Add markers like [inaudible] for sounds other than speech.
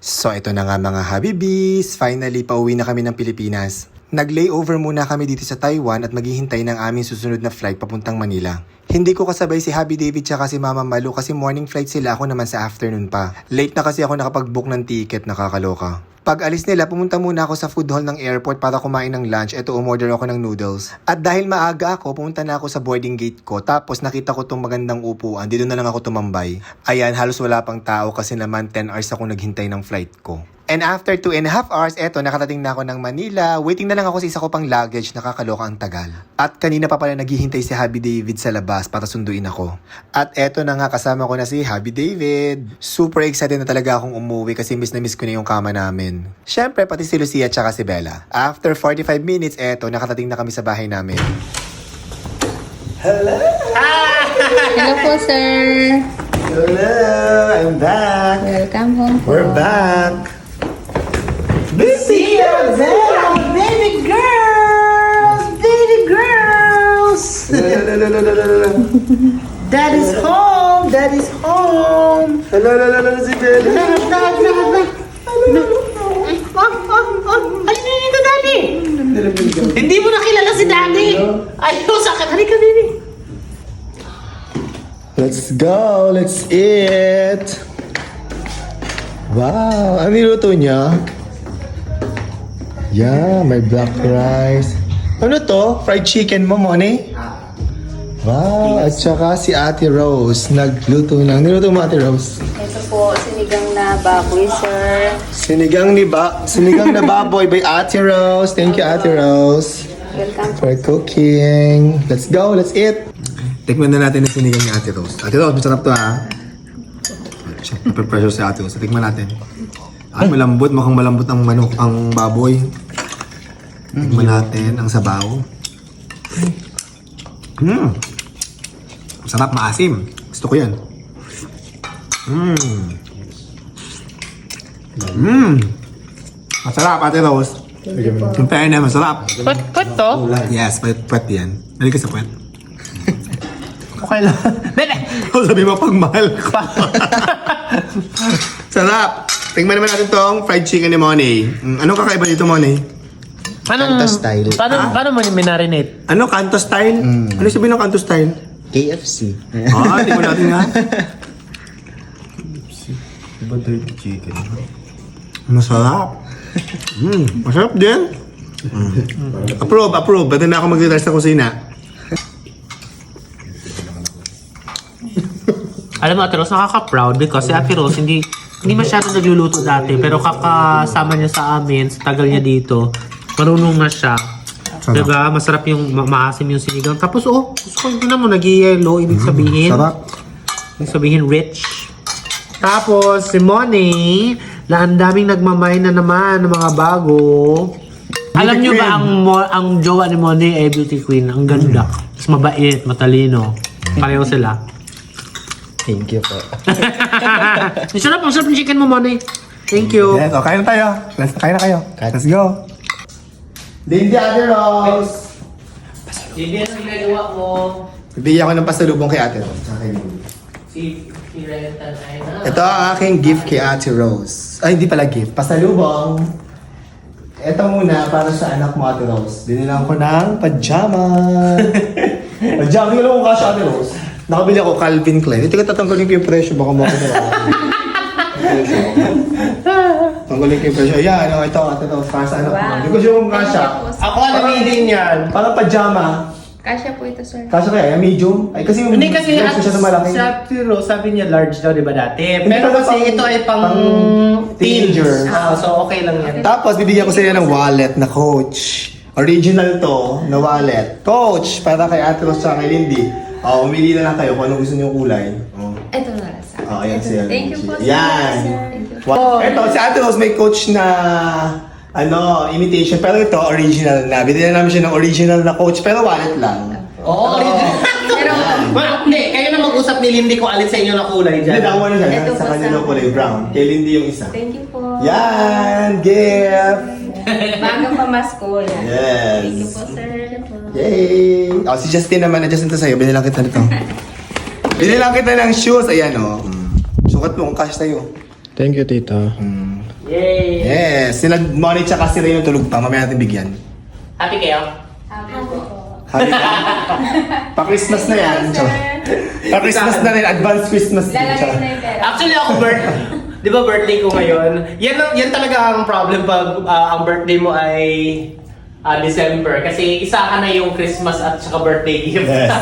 So ito na nga mga Habibis, finally pauwi na kami ng Pilipinas. Nag-layover muna kami dito sa Taiwan at maghihintay ng aming susunod na flight papuntang Manila. Hindi ko kasabay si Happy David tsaka si Mama Malu kasi morning flight sila ako naman sa afternoon pa. Late na kasi ako nakapag-book ng ticket, nakakaloka. Pag alis nila, pumunta muna ako sa food hall ng airport para kumain ng lunch. Eto, umorder ako ng noodles. At dahil maaga ako, pumunta na ako sa boarding gate ko. Tapos nakita ko tong magandang upuan. Dito na lang ako tumambay. Ayan, halos wala pang tao kasi naman 10 hours ako naghintay ng flight ko. And after 2 and a half hours, eto, nakarating na ako ng Manila. Waiting na lang ako sa isa ko pang luggage. Nakakaloka ang tagal. At kanina pa pala naghihintay si Happy David sa labas para sunduin ako. At eto na nga, kasama ko na si Happy David. Super excited na talaga akong umuwi kasi miss na miss ko na yung kama namin. Siyempre, pati si Lucia at si Bella. After 45 minutes, eto, nakarating na kami sa bahay namin. Hello po, sir. Hello! I'm back! Welcome home po. We're back! Lucia, Bella, baby girls, baby girls. Dad is home, dad is home. Hello, hello, hello, si Bella! Dad, dad, dad. Ah, ah, ah. Daddy. Hindi mo nakilala si daddy. Ayaw sa akin. Halika, baby. Let's go! Let's eat! Wow! Ano niluto niya? Yeah, may black rice. Ano to? Fried chicken mo, Moni? Wow! At saka si Ate Rose. Nagluto ng... Niluto mo, Ate Rose? Ito po, sinigang na baboy, sir. Sinigang ni ba... Sinigang na baboy by Ate Rose. Thank you, Ate Rose. Welcome for cooking. Let's go, let's eat. Tikman na natin ang sinigang ni Ate Rose. Ate Rose, masarap to ha. Siyempre pressure si Ate Rose. Tikman natin. Ay, malambot. Mukhang malambot ang manok, ang baboy. Tikman natin ang sabaw. Hmm. Sarap, maasim. Gusto ko yan. Hmm. Hmm. Masarap, Ate Rose. Yung na, masarap. Put, put to. Yes, pwet, pwet yan. Dali ka sa pwet. Okay lang. Kung sabi mo pag mahal ka. [laughs] Sarap! Tingnan naman natin tong fried chicken ni Money. Mm, Anong kakaiba dito, Money? Paano, Kanto style. Paano, Ah? paano mo minarinate? Ano, kanto style? Ano sabihin ng kanto style? KFC. Ah, tingnan natin nga. Diba dirty chicken? Masarap. Mm, masarap din. Mm. Approve, approve. Ba't na ako mag-retire sa kusina? Alam mo, Ate Rose, nakaka-proud because si Ate Rose hindi hindi masyado nagluluto dati pero kakasama niya sa amin, sa tagal niya dito, marunong na siya. Sarap. Diba? Masarap yung ma- maasim yung sinigang. Tapos, oh, gusto ko na mo, nag-yellow. Ibig sabihin, Sarap. ibig sabihin rich. Tapos, si Money, na ang daming nagmamay na naman ng mga bago. Alam niyo ba ang mo, ang jowa ni Money ay beauty queen? Ang ganda. Mas mabait, matalino. Pareho sila. Thank you po. [laughs] Ang sarap, ang sarap ng chicken mo, Money. Thank you. Yes, okay na tayo. Let's, kain na kayo. Let's go. Lindy Ate Rose. Hindi ang ginagawa mo. Bibigyan ko ng pasalubong kay Ate Rose. Tsaka kay Lindy. Si, si Rentan ay na. Ito ang aking gift kay Ate Rose. Ay, hindi pala gift. Pasalubong. Ito muna para sa anak mo, Ate Rose. Binilang ko ng pajama. [laughs] pajama. Hindi ko alam kung kasha, Ate Rose. Nakabili ako Calvin Klein. Ito ko tatanggalin ko yung presyo. Baka mo ako Tanggalin ko yung presyo. Ayan, ano, ito, Ate Rose. Para sa anak mo. Hindi ko sure kung kasha. Ako alam mo din yan. Parang pajama. Kasya po ito, sir. Kasha kaya? Medium? Ay, kasi yung Hindi kasi size at, ko siya sa malaki. si Ate Rose, sabi niya large daw, di ba dati? Pero kasi pang- ito ay pang, pang teenager. Ah, so okay lang yan. Tapos, bibigyan ko sila ng wallet na coach. Original to na wallet. Coach, para kay Ate Rose at kay Lindy. Oh, umili na lang kayo kung ano gusto niyo kulay. Oh. Ito na lang, sir. Oh, ayan Ito. siya. Thank you po, sir. Yan. Thank you. Ito, si Ate Rose may coach na ano, imitation. Pero ito, original na. Binili namin siya ng original na coach, pero wallet lang. Oo, original. [laughs] Pero, Well, hindi, kayo na mag-usap ni Lindy kung alin sa inyo na kulay Hindi, dyan. na siya. Ito Sa po, kanya sa- ng kulay brown. Kay Lindy yung isa. thank you po. Yan! Gift! [laughs] Bagang pamasko. Yan. Yes. Thank you po, sir. Yay! Oh, si Justin naman, na Justin to sa'yo. Binilang kita nito. [laughs] Binilang kita ng shoes. Ayan, oh. Mm. Sukat mo kung cash sa'yo. Thank you, tita. Mm. Yay! Yes, sila Money tsaka si Ray yung tulog pa. Mamaya natin bigyan. Happy kayo? Happy ka? [laughs] Pa-Christmas na yan. Tsaka. Pa-Christmas na rin. Advance Christmas. Lalagay na yung pera. Actually ako birth, 'di ba birthday ko ngayon? Yan yan talaga ang problem pag ah, ang birthday mo ay ah, December kasi isa ka na yung Christmas at saka birthday gift. Yes. [laughs]